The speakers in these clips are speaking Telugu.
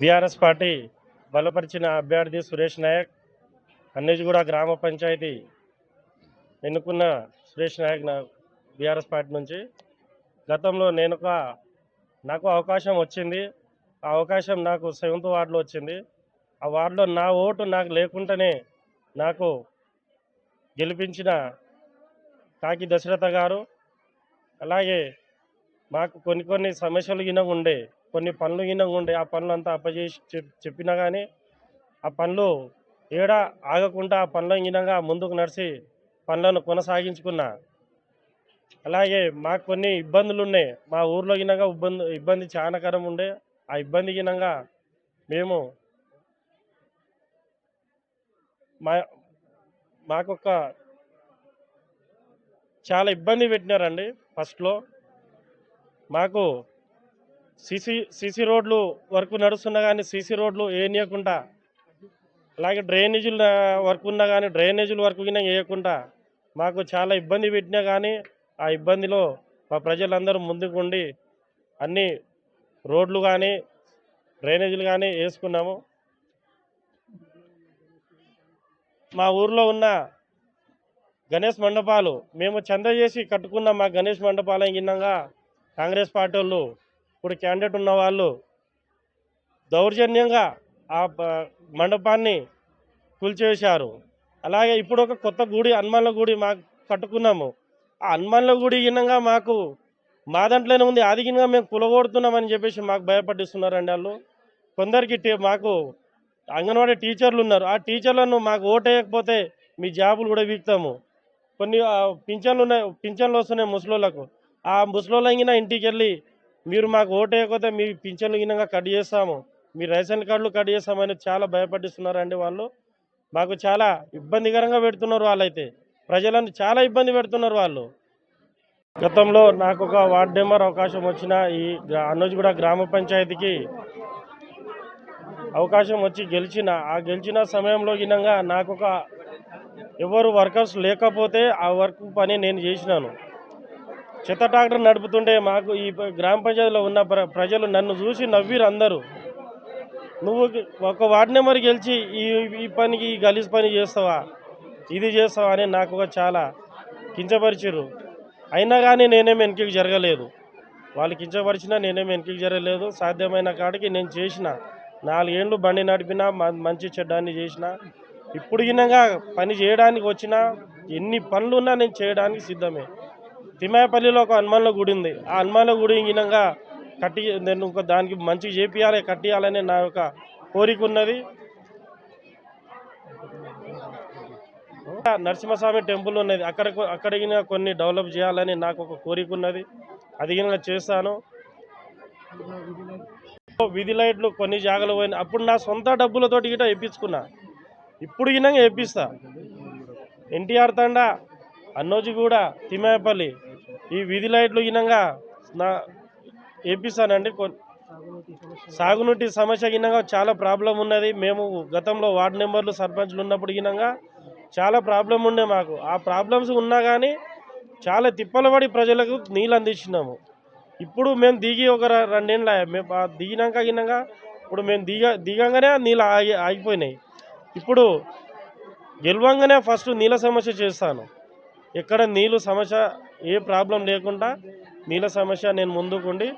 బీఆర్ఎస్ పార్టీ బలపరిచిన అభ్యర్థి సురేష్ నాయక్ అన్నిజిగూడ గ్రామ పంచాయతీ ఎన్నుకున్న సురేష్ నాయక్ నా బీఆర్ఎస్ పార్టీ నుంచి. గతంలో నేను ఒక నాకు అవకాశం వచ్చింది. ఆ అవకాశం నాకు సెవెంత్ వార్డులో వచ్చింది. ఆ వార్డులో నా ఓటు నాకు లేకుండానే నాకు గెలిపించిన కాకి దశరథ గారు అలాగే మాకు కొన్ని కొన్ని సమస్యలు గిన ఉండే కొన్ని పనులు గిన ఉండే ఆ పనులు అంతా అప్పచేసి చెప్- చెప్పినా కానీ ఆ పనులు ఏడా ఆగకుండా ఆ పనుల గినంగా ముందుకు నడిచి పనులను కొనసాగించుకున్నా. అలాగే మాకు కొన్ని ఇబ్బందులు ఉన్నాయి. మా ఊర్లో గినంగా ఇబ్బంది ఇబ్బంది చాలాకరం ఉండే. ఆ ఇబ్బంది గినంగా మేము మా మాకొక చాలా ఇబ్బంది పెట్టినారండి ఫస్ట్లో. మాకు సీసీ సీసీ రోడ్లు వర్క్ నడుస్తున్నా కానీ సీసీ రోడ్లు వేయనీయకుండా అలాగే డ్రైనేజీల వర్క్ ఉన్నా కానీ డ్రైనేజీల వర్క్ కింద వేయకుండా మాకు చాలా ఇబ్బంది పెట్టినా కానీ ఆ ఇబ్బందిలో మా ప్రజలందరూ ముందుకుండి అన్ని రోడ్లు కానీ డ్రైనేజీలు కానీ వేసుకున్నాము. మా ఊర్లో ఉన్న గణేష్ మండపాలు మేము చంద చేసి కట్టుకున్న మా గణేష్ మండపాలు గిన్నంగా కాంగ్రెస్ పార్టీ వాళ్ళు ఇప్పుడు క్యాండిడేట్ ఉన్న వాళ్ళు దౌర్జన్యంగా ఆ మండపాన్ని కూల్చేశారు అలాగే ఇప్పుడు ఒక కొత్త గుడి హనుమాన్ల గుడి మాకు కట్టుకున్నాము. ఆ హనుమాన్ల గుడి గినంగా మాకు మా దాంట్లోనే ఉంది. అదిగినగా మేము కులగొడుతున్నామని చెప్పేసి మాకు భయపడిస్తున్నారండి వాళ్ళు. కొందరికి మాకు అంగన్వాడీ టీచర్లు ఉన్నారు. ఆ టీచర్లను మాకు ఓటేయకపోతే మీ జాబులు కూడా వీక్తాము. కొన్ని ఆ, పింఛన్లు ఉన్నాయి పింఛన్లు వస్తున్నాయి ముసలోళ్ళకు. ఆ ముసలోళ్ళంగిన ఇంటికి వెళ్ళి మీరు మాకు ఓటేయకపోతే మీ పింఛన్లు గినంగా కట్ చేస్తాము. మీ రేషన్ కార్డులు కట్ చేస్తామని చాలా భయపడిస్తున్నారండి వాళ్ళు. మాకు చాలా ఇబ్బందికరంగా పెడుతున్నారు వాళ్ళైతే. ప్రజలను చాలా ఇబ్బంది పెడుతున్నారు వాళ్ళు. గతంలో నాకు ఒక వార్డ్ నెంబర్ అవకాశం వచ్చిన ఈ గ్రా- అన్నోజిగూడ గ్రామ పంచాయతీకి అవకాశం వచ్చి గెలిచిన ఆ గెలిచిన సమయంలో గినంగా నాకు ఒక ఎవరు వర్కర్స్ లేకపోతే ఆ వర్క్ పని నేను చేసినాను. చెత్త ట్రాక్టర్ నడుపుతుంటే మాకు ఈ గ్రామ పంచాయతీలో ఉన్న ప్ర ప్రజలు నన్ను చూసి నవ్విరు అందరూ. నువ్వు ఒక వార్డు నెంబర్ గెలిచి ఈ ఈ పనికి ఈ గలీజ్ పని చేస్తావా? ఇది చేస్తావా అని నాకు ఒక చాలా కించపరిచిర్రు. అయినా కానీ నేనేం వెనక్కి జరగలేదు. వాళ్ళు కించపరిచినా నేనేం వెనక్కి జరగలేదు. సాధ్యమైన కాడికి నేను చేసిన నాలుగేండ్లు బండి నడిపినా మ- మంచి చెడ్డాన్ని చేసిన ఇప్పుడు గినంగా పని చేయడానికి వచ్చిన ఎన్ని పనులున్నా నేను చేయడానికి సిద్ధమే. తిమ్మాయపల్లిలో ఒక హనుమాన్ల గుడి ఉంది. ఆ హనుమాన్ల గుడి గినంగా కట్టి నేను ఒక దానికి మంచిగా చేపియాలి కట్టియాలనే నా యొక్క కోరిక ఉన్నది. నరసింహస్వామి టెంపుల్ ఉన్నది. అక్కడ అక్కడ కొన్ని డెవలప్ చేయాలని నాకు ఒక కోరిక ఉన్నది. అది చేస్తాను. విధి లైట్లు కొన్ని జాగాలు పోయిన అప్పుడు నా సొంత డబ్బులతోటి గిట వేయించుకున్నా ఇప్పుడు గినంగా వేపిస్తా. ఎన్టీఆర్ తండా అన్నోజిగూడ తిమ్మాయపల్లి ఈ వీధి లైట్లు గినంగా నా వేపిస్తానండి సాగునీటి సమస్య గినంగా చాలా ప్రాబ్లం ఉన్నది. మేము గతంలో వార్డు నెంబర్లు సర్పంచ్లు ఉన్నప్పుడు గినంగా చాలా ప్రాబ్లం ఉండే మాకు. ఆ ప్రాబ్లమ్స్ ఉన్నా కానీ చాలా తిప్పలబడి ప్రజలకు నీళ్ళు అందించినాము. ఇప్పుడు మేము దిగి ఒక రెండేళ్ళ మేము దిగినాక గినంగా ఇప్పుడు మేము దిగ దిగంగానే నీళ్ళు ఆగి ఆగిపోయినాయి. ఇప్పుడు గెలవంగానే ఫస్ట్ నీళ్ళ సమస్య చేస్తాను. ఎక్కడ నీళ్ళు సమస్య ఏ ప్రాబ్లం లేకుండా నీళ్ళ సమస్య నేను ముందుకుండి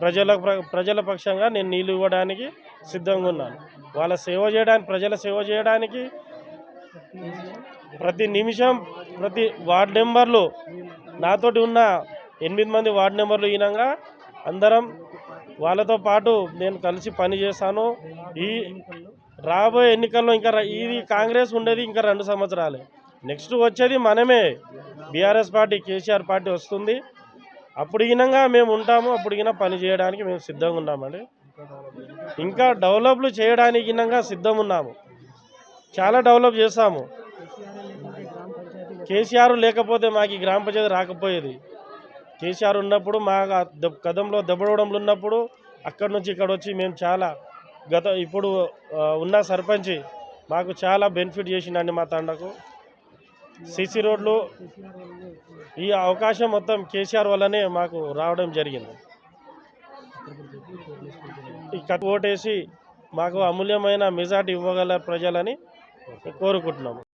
ప్రజల ప్రజల పక్షంగా నేను నీళ్ళు ఇవ్వడానికి సిద్ధంగా ఉన్నాను. వాళ్ళ సేవ చేయడానికి ప్రజల సేవ చేయడానికి ప్రతి నిమిషం ప్రతి వార్డ్ నెంబర్లు నాతోటి ఉన్న ఎనిమిది మంది వార్డ్ నెంబర్లు ఈనంగా అందరం వాళ్ళతో పాటు నేను కలిసి పని చేస్తాను ఈ రాబోయే ఎన్నికల్లో ఇంకా ఇది కాంగ్రెస్ ఉండేది ఇంకా రెండు సంవత్సరాలే. నెక్స్ట్ వచ్చేది మనమే. బీఆర్ఎస్ పార్టీ కేసీఆర్ పార్టీ వస్తుంది. అప్పుడు గినంగా మేము ఉంటాము అప్పుడు గిన పని చేయడానికి మేము సిద్ధంగా ఉన్నామండి. ఇంకా డెవలప్లు చేయడానికి గినంగా సిద్ధం ఉన్నాము. చాలా డెవలప్ చేస్తాము కేసీఆర్ లేకపోతే మాకు ఈ గ్రామ పంచాయతీ రాకపోయేది. కేసీఆర్ ఉన్నప్పుడు మా దెబ్- కదంలో దెబ్బడవడంలో ఉన్నప్పుడు అక్కడి నుంచి ఇక్కడ వచ్చి మేము చాలా గత ఇప్పుడు ఉన్న సర్పంచి మాకు చాలా బెనిఫిట్ చేసిందండి మా తండకు. సిసి రోడ్లు. ఈ అవకాశం మొత్తం కేసీఆర్ వల్లనే మాకు రావడం జరిగింది. కట్ ఓటేసి మాకు అమూల్యమైన మెజార్టీ ఇవ్వగల ప్రజలని కోరుకుంటున్నాము.